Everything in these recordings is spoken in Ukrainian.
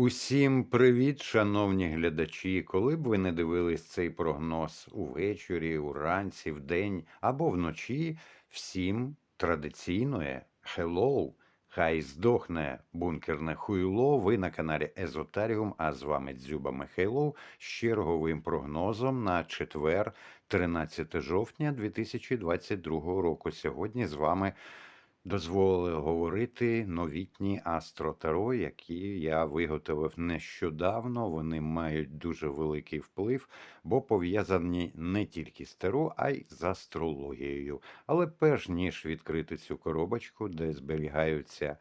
Усім привіт, шановні глядачі. Коли б ви не дивились цей прогноз увечері, уранці, вдень або вночі, всім традиційне hello, хай здохне бункерне хуйло. Ви на каналі Езотаріум, а з вами Дзюба Михайлов з черговим прогнозом на четвер, 13 жовтня 2022 року. Сьогодні з вами дозволили говорити новітні астро-таро, які я виготовив нещодавно. Вони мають дуже великий вплив, бо пов'язані не тільки з таро, а й з астрологією. Але перш ніж відкрити цю коробочку, де зберігаються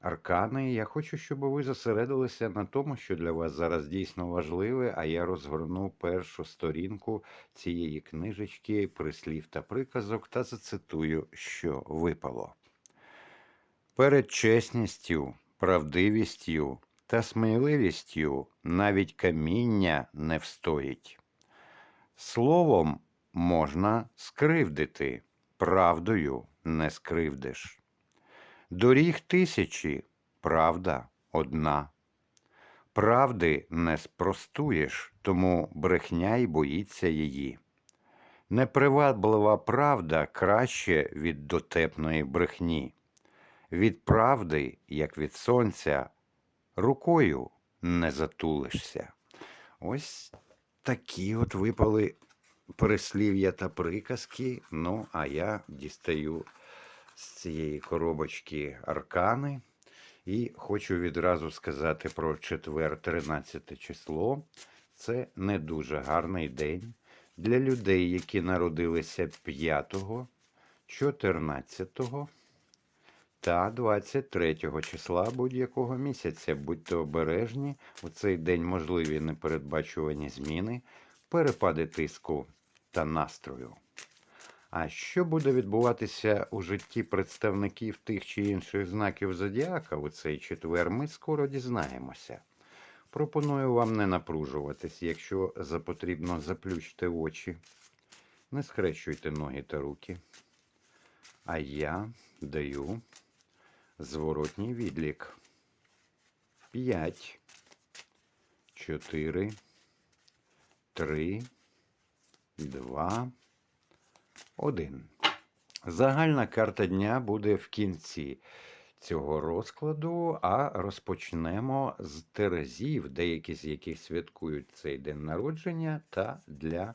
аркани, я хочу, щоб ви зосередилися на тому, що для вас зараз дійсно важливе, а я розгорну першу сторінку цієї книжечки прислів та приказок та зацитую, що випало. Перед чесністю, правдивістю та сміливістю навіть каміння не встоїть. Словом можна скривдити, правдою не скривдиш. Доріг тисячі, правда одна. Правди не спростуєш, тому брехня й боїться її. Неприваблива правда краще від дотепної брехні. Від правди, як від сонця, рукою не затулишся. Ось такі от випали переслів'я та приказки. Ну, а я дістаю з цієї коробочки аркани. І хочу відразу сказати про четвер, 13 число. Це не дуже гарний день для людей, які народилися 5, 14 та 23 числа будь-якого місяця. Будьте обережні, у цей день можливі непередбачувані зміни, перепади тиску та настрою. А що буде відбуватися у житті представників тих чи інших знаків зодіака у цей четвер, ми скоро дізнаємося. Пропоную вам не напружуватись, якщо запотрібно заплющте очі, не схрещуйте ноги та руки. А я даю зворотній відлік. П'ять, чотири, три, два. Один. Загальна карта дня буде в кінці цього розкладу, а розпочнемо з Терезів, деякі з яких святкують цей день народження, та для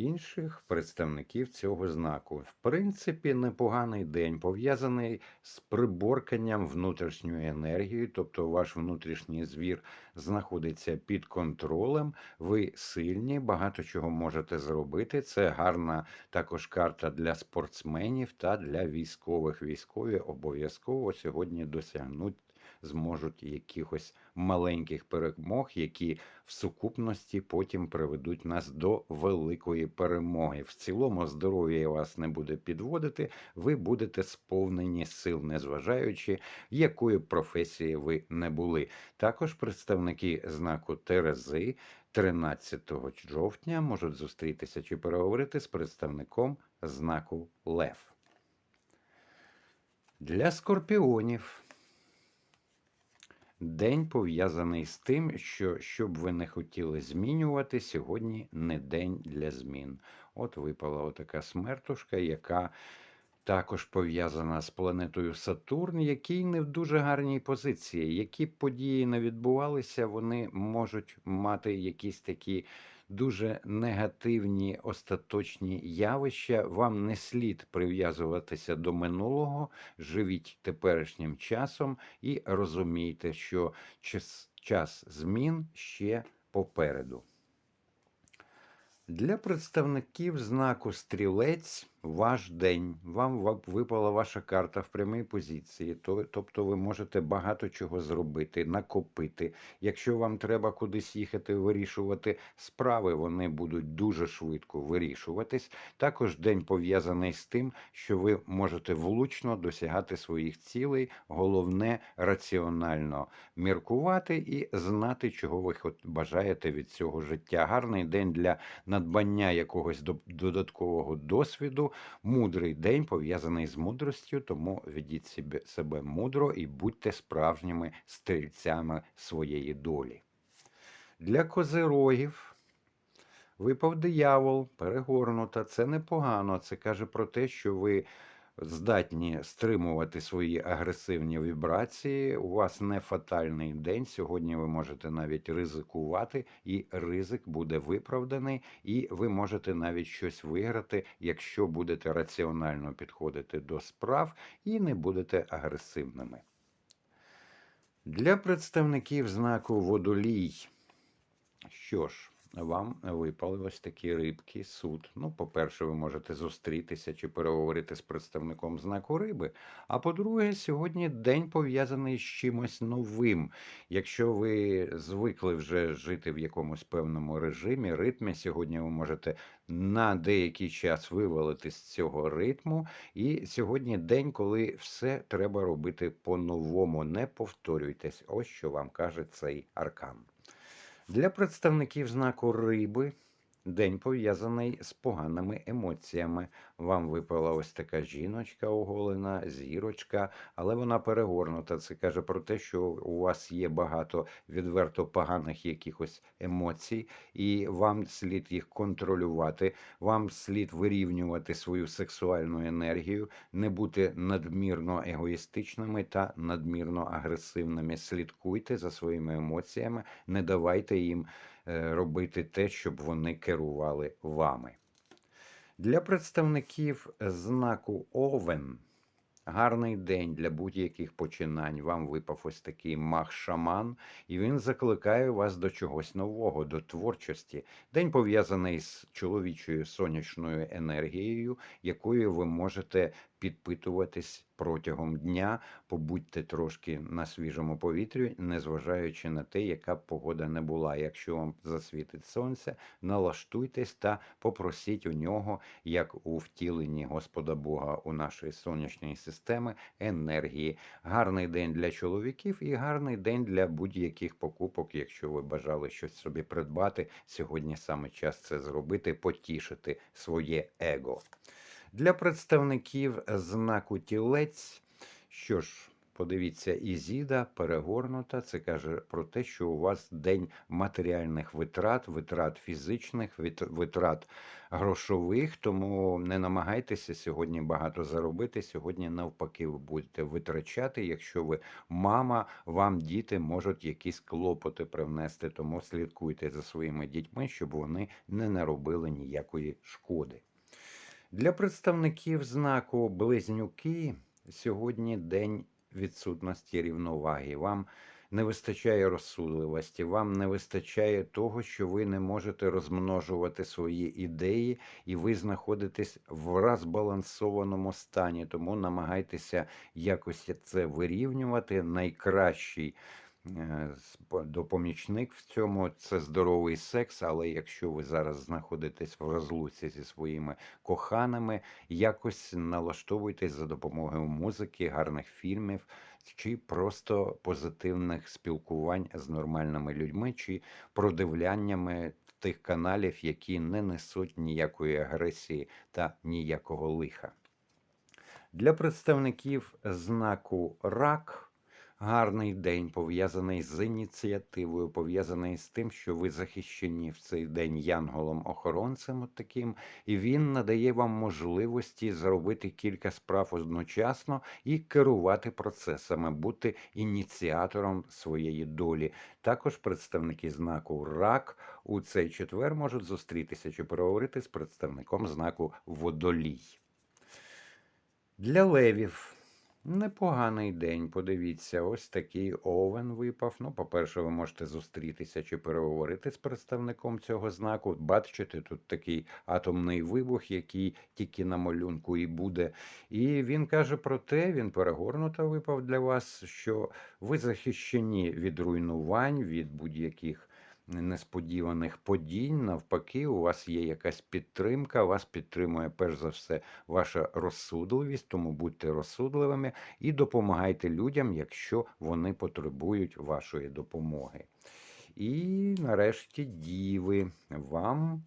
інших представників цього знаку. В принципі, непоганий день пов'язаний з приборканням внутрішньої енергії, тобто ваш внутрішній звір знаходиться під контролем, ви сильні, багато чого можете зробити. Це гарна також карта для спортсменів та для військових. Військові обов'язково сьогодні досягнуть зможуть якихось маленьких перемог, які в сукупності потім приведуть нас до великої перемоги. В цілому здоров'я вас не буде підводити, ви будете сповнені сил, незважаючи, якої професії ви не були. Також представники знаку Терези 13 жовтня можуть зустрітися чи переговорити з представником знаку Лев. Для скорпіонів День пов'язаний з тим, що щоб ви не хотіли змінювати, сьогодні не день для змін. От випала отака смертушка, яка також пов'язана з планетою Сатурн, який не в дуже гарній позиції. Які б події не відбувалися, вони можуть мати якісь такі дуже негативні остаточні явища. Вам не слід прив'язуватися до минулого, живіть теперішнім часом і розумійте, що час, час змін ще попереду. Для представників знаку стрілець ваш день. Вам випала ваша карта в прямій позиції, тобто ви можете багато чого зробити, накопити. Якщо вам треба кудись їхати, вирішувати справи, вони будуть дуже швидко вирішуватись. Також день пов'язаний з тим, що ви можете влучно досягати своїх цілей. Головне раціонально міркувати і знати, чого ви бажаєте від цього життя. Гарний день для надбання якогось додаткового досвіду Мудрий день пов'язаний з мудростю, тому ведіть себе, себе мудро і будьте справжніми стрільцями своєї долі. Для козирогів випав диявол, перегорнута. Це непогано. Це каже про те, що ви здатні стримувати свої агресивні вібрації. У вас не фатальний день. Сьогодні ви можете навіть ризикувати, і ризик буде виправданий, і ви можете навіть щось виграти, якщо будете раціонально підходити до справ і не будете агресивними. Для представників знаку водолій. Що ж, вам випали ось такі рибки, суд. Ну, по-перше, ви можете зустрітися чи переговорити з представником знаку риби. А по-друге, сьогодні день пов'язаний з чимось новим. Якщо ви звикли вже жити в якомусь певному режимі, ритмі, сьогодні ви можете на деякий час вивалити з цього ритму. І сьогодні день, коли все треба робити по-новому. Не повторюйтесь. Ось що вам каже цей аркан. Для представників знаку риби день пов'язаний з поганими емоціями. Вам випала ось така жіночка оголена, зірочка, але вона перегорнута. Це каже про те, що у вас є багато відверто поганих якихось емоцій, і вам слід їх контролювати. Вам слід вирівнювати свою сексуальну енергію, не бути надмірно егоїстичними та надмірно агресивними. Слідкуйте за своїми емоціями, не давайте їм робити те, щоб вони керували вами. Для представників знаку Овен гарний день для будь-яких починань. Вам випав ось такий мах-шаман, і він закликає вас до чогось нового, до творчості. День пов'язаний з чоловічою сонячною енергією, якою ви можете підпитуватись протягом дня, побудьте трошки на свіжому повітрі, незважаючи на те, яка б погода не була. Якщо вам засвітить сонце, налаштуйтесь та попросіть у нього, як у втіленні Господа Бога у нашої сонячної системи, енергії. Гарний день для чоловіків і гарний день для будь-яких покупок, якщо ви бажали щось собі придбати. Сьогодні саме час це зробити, потішити своє его. Для представників знаку тілець, що ж, подивіться, Ізіда перегорнута. Це каже про те, що у вас день матеріальних витрат, витрат фізичних, витрат грошових. Тому не намагайтеся сьогодні багато заробити. Сьогодні, навпаки, ви будете витрачати. Якщо ви мама, вам діти можуть якісь клопоти привнести. Тому слідкуйте за своїми дітьми, щоб вони не наробили ніякої шкоди. Для представників знаку Близнюки сьогодні день відсутності рівноваги. Вам не вистачає розсудливості, вам не вистачає того, що ви не можете розмножувати свої ідеї, і ви знаходитесь в розбалансованому стані. Тому намагайтеся якось це вирівнювати. Найкращий допомічник в цьому це здоровий секс. Але якщо ви зараз знаходитесь в розлуці зі своїми коханими, якось налаштовуйтесь за допомогою музики, гарних фільмів чи просто позитивних спілкувань з нормальними людьми, чи продивляннями тих каналів, які не несуть ніякої агресії та ніякого лиха. Для представників знаку рак. Гарний день пов'язаний з ініціативою, пов'язаний з тим, що ви захищені в цей день янголом-охоронцем таким, і він надає вам можливості зробити кілька справ одночасно і керувати процесами, бути ініціатором своєї долі. Також представники знаку рак у цей четвер можуть зустрітися чи переговорити з представником знаку водолій. Для левів непоганий день. Подивіться, ось такий овен випав. Ну, по-перше, ви можете зустрітися чи переговорити з представником цього знаку. Бачите, тут такий атомний вибух, який тільки на малюнку і буде. І він каже про те, він перегорнуто випав для вас, що ви захищені від руйнувань, від будь-яких несподіваних подій. Навпаки, у вас є якась підтримка, вас підтримує перш за все ваша розсудливість, тому будьте розсудливими і допомагайте людям, якщо вони потребують вашої допомоги. І нарешті, діви, вам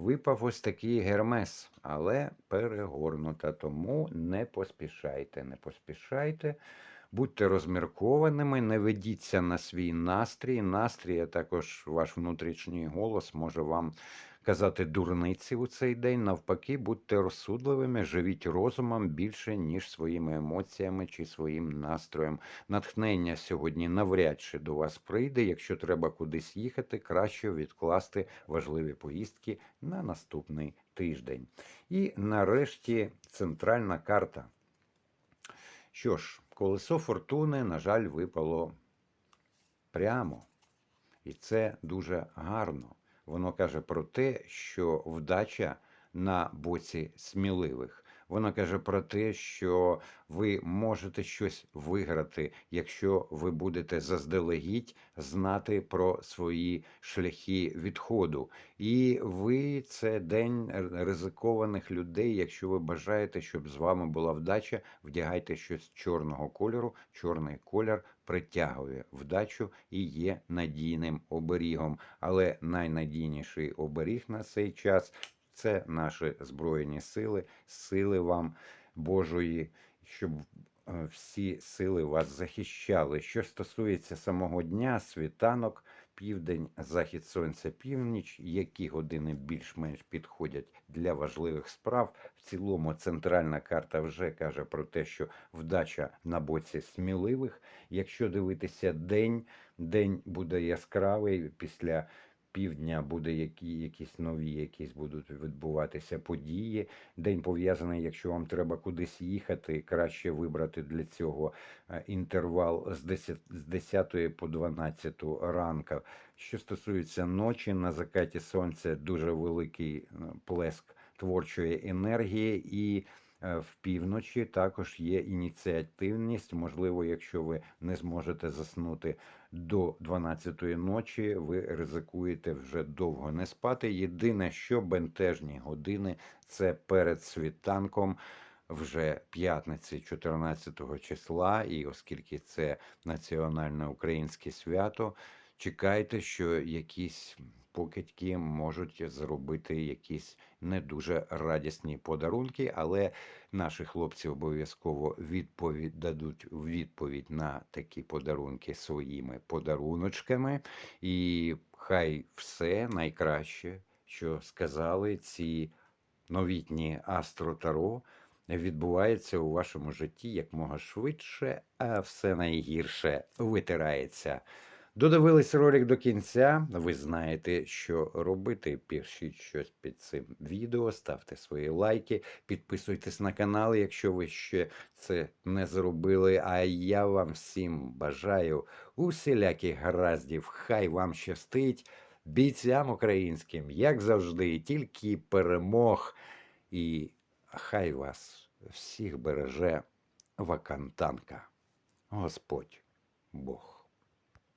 випав ось такий гермес, але перегорнута. Тому не поспішайте, не поспішайте. Будьте розміркованими, не ведіться на свій настрій. Настрій, а також ваш внутрішній голос може вам казати дурниці у цей день. Навпаки, будьте розсудливими, живіть розумом більше, ніж своїми емоціями чи своїм настроєм. Натхнення сьогодні навряд чи до вас прийде. Якщо треба кудись їхати, краще відкласти важливі поїздки на наступний тиждень. І нарешті центральна карта. Що ж, колесо фортуни, на жаль, випало прямо. І це дуже гарно. Воно каже про те, що вдача на боці сміливих. Воно каже про те, що ви можете щось виграти, якщо ви будете заздалегідь знати про свої шляхи відходу. І ви це день ризикованих людей. Якщо ви бажаєте, щоб з вами була вдача, вдягайте щось чорного кольору. Чорний колір притягує вдачу і є надійним оберігом. Але найнадійніший оберіг на цей час це наші збройні сили, сили вам Божої, щоб е, всі сили вас захищали. Що стосується самого дня, світанок, південь, захід сонця, північ, які години більш-менш підходять для важливих справ. В цілому центральна карта вже каже про те, що вдача на боці сміливих. Якщо дивитися день, день буде яскравий після півдня буде які, якісь нові, якісь будуть відбуватися події. День пов'язаний, якщо вам треба кудись їхати, краще вибрати для цього е, інтервал з 10, з 10 по 12 ранку. Що стосується ночі, на закаті сонця дуже великий е, плеск творчої енергії і. Е, В півночі також є ініціативність. Можливо, якщо ви не зможете заснути до 12-ї ночі ви ризикуєте вже довго не спати. Єдине, що бентежні години це перед світанком. Вже п'ятниці 14 числа, і оскільки це національне українське свято, чекайте, що якісь покидьки можуть зробити якісь не дуже радісні подарунки, але наші хлопці обов'язково відповідь дадуть відповідь на такі подарунки своїми подаруночками. І хай все найкраще, що сказали ці новітні астро-таро, відбувається у вашому житті якмога швидше, а все найгірше витирається. Додивились ролик до кінця. Ви знаєте, що робити. Пишіть щось під цим відео, ставте свої лайки, підписуйтесь на канал, якщо ви ще це не зробили. А я вам всім бажаю усіляких гараздів. Хай вам щастить, бійцям українським, як завжди, тільки перемог. І хай вас всіх береже вакантанка. Господь Бог.